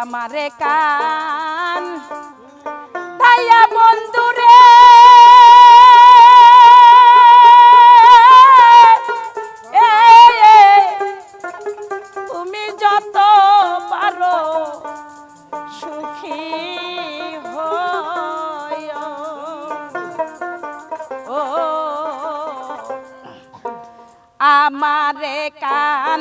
আমারে কান। তাইয়া বন্ধুরে তুমি যত পারো সুখী হয় ও আমারে কান।